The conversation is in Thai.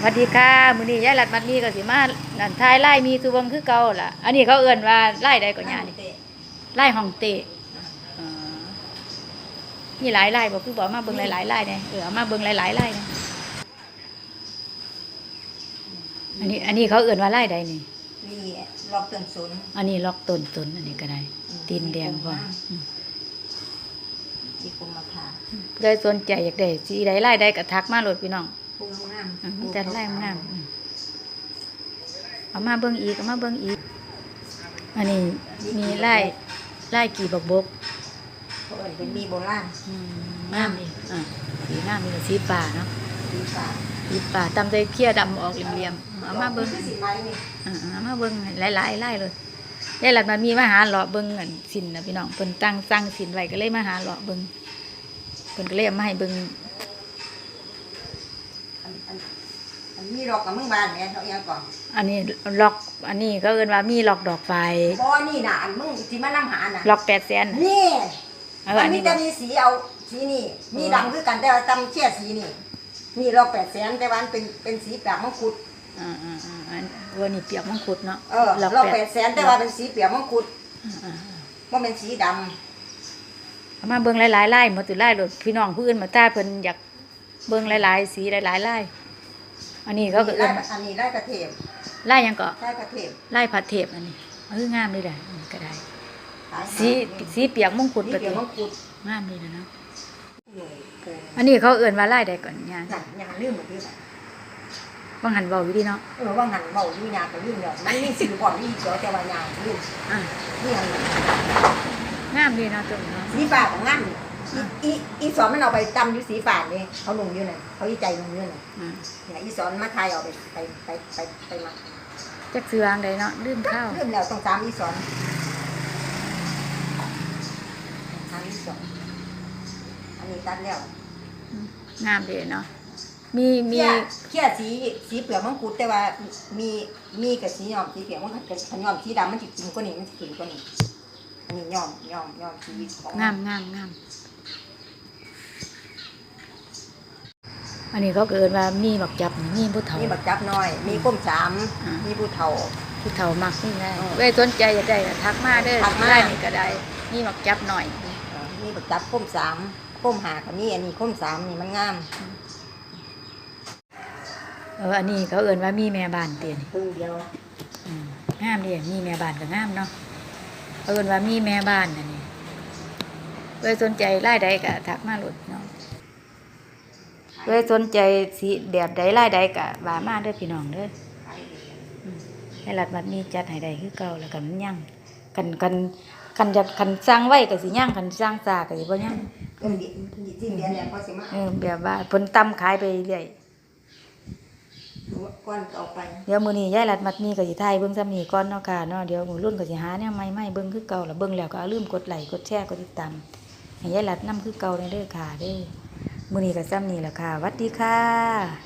สวัสดีค่ะมื้อนี้ยายรัดมัดมีก็สิมานั่นทายไล่มีสุวงคือเก่าล่ะ อันนี้เขาเอิ้นว่าไล่ใดก็ย่านี่ไล่ห้องเตะอ๋อมีหลายไล่บ่คือบ่เอามาเบิ่งหลายๆไล่เนี่ยเออเอามาเบิ่งหลายๆไล่เนี่ยอันนี้ อันนี้เขาเอิ้นว่าไล่ใดนี่นี่ล็อกต้นสนอันนี้ล็อกต้นต้นอันนี้ก็ได้ตีนแดงพร้อมอืมที่กุมมาค่ะได้สนใจอยากได้สีใดไล่ใดก็ทักมาโลดพี่น้อง ปุ้งงามอืมมีแต่ไล่งามอืมเอามาเบิ่งอีกเอามาเบิ่งอีก อันนี้มีไล่ไล่กี่บกบกเขาเอิ้นเป็นมีโบราณอืมงามนี่อ่าสีงามนี่ก็สีป่าเนาะดีฝ่าสีป่าตำใจเคี้ยดำออกเหลี่ยมๆเอามาเบิ่ง คือสีไม้นี่อ่าเอามาเบิ่งหลายๆไล่เลยยายหลัดมามีมาหาเลาะเบิ่งอันสินนะพี่น้องเพิ่นตั้งสั่งสินไว้ก็เลยมาหาเลาะเบิ่งเพิ่นก็เลยเอามาให้เบิ่ง อันอันอันมีล็อกกับมึงบ้านเนี่ยเขาเอียงก่อนอันนี้ล็อกอันนี้ก็เอิ้นว่ามีล็อกดอกไฟบ่นี่น่ะอันมึงที่มานํหาน่ะล็อกแปดแสนนี่เออมัอันนมีนี้แต่บ่มีสีเอาสีนี่ มีดำคือกันแต่ว่าตำเชี่ยสีนี่นี่ล็อกแปดแสนแต่ว่ามันเป็นเป็นสีแปลกมังคุด อ่าอ่าอ่าอันวันนี้เปียกมังคุดเนาะเออล็อกแปดแสนแต่ว่าเป็นสีเปียกมังคุดอ่าอ่าว่าเป็นสีดเอามาเบิ่งหลายๆไล่หมดตุไล่โดดพี่น้องผู้อื่นมาตาเพิ่นอยาก เบิ่งหลายๆ สีหลายๆไล่อันนี้ำเขาก็เอิ้นไล่อันนี้ไล่กระเทียมไล่หยังก็ไล่กระเทียมไล่ผัดเทพอันนี้เอองามเลยได้อันนี้ก็ได้ขายสีสีเปียกมงคุดสีก็เปียติกมังคุดงามเลยนะเนาะหน่วยเกินอันนี้เขาเอิ้นว่าไล่ใดก่อนย่าหนังยาลืมหมดที่ไหนบางหันเว้าอยู่ดีเนาะเออว่างันเบาอยู่ยาก็ลืมแล้วมันมีสีก่อนมีเขียวแต่ว่ายาลืมอ่านี่อันนี้งามดีเนาะตรงเนาะสีฟ้าของงั้น อีอีอีสอนมันเอาไปจำอยู่สีฟ้านี่เขาลงอยู่น่ะเขาอีใจลงอยู่น่ะอ่าเนี่ยอีสอนมาทายเอาไปไปไปไปไปมาจักซื้อวางใดเนาะลืมข้าวลืมแล้วต้องตามอีสอนตามอีสอนอันนี้ตัดแล้วงามดีเนาะมีมีเขี้ยเขี้ยสีสีเปลือกมังคุดแต่ว่ามีมีกับสียอมสีเปลือกมังคุดกับยอมสีดำมันจะกินกว่านี้มันจะกินกว่านี้อันนี้ยอมยอมยอมสีของ งามงามงาม อันนี้เขาเกิดว่ามีบักจับมีผู้เฒ่า มีบักจับน้อย มีก้มสามอ่ามี มีผู้เฒ่า ผู้เฒ่ามักนี่ได้เออเว้ยสนใจอยากได้ก็ทักมาเด้อทักมา ได้นี่ก็ได้มีบักจับหน่อย เอ่อมีบักจับก้มสามก้มหากับมีอันนี้ก้มสามนี่มันงามเอออันนี้เขาเอิ้นว่ามีแม่บ้านเตียนครึ่งเดียวอืมงามดีมีแม่บ้านก็งามเนาะเขาเอิ้นว่ามีแม่บ้านอันนี้เว้ยสนใจรายใดก็ทักมาโลดเนาะ เว้ยสนใจสีแบบใดรายใดก็ว่ามาเด้อพี่น้องเด้อขายดีให้รัฐบัดมีจัดให้ได้คือเก่าแล้วกันมันยังกันกันกันจะกันสร้างไว้ก็สิยังกันสร้างซาก็สิบ่ยังเงินดิที่เดือนเนี่ยเขาสิมาเออแบบว่าผลตำขายไปเรื่อยก้อนเอาไปเดี๋ยวมื้อนี้ยายรัฐมัดมีก็สิถ่ายเบิ่งซ้ำนี้ก่อนเนาะค่ะเนาะเดี๋ยวมื้อรุ่นก็สิหาแนวใหม่ๆเบิ่งคือเก่าแล้วเบิ่งแล้วก็อย่าลืมกดไลค์กดแชร์กดติดตามให้ยายรัฐนํคือเก่าในเด้อค่ะเด้อ มือนี้ก็ซ้ำนี้แหละค่ะวัดดีค่ะ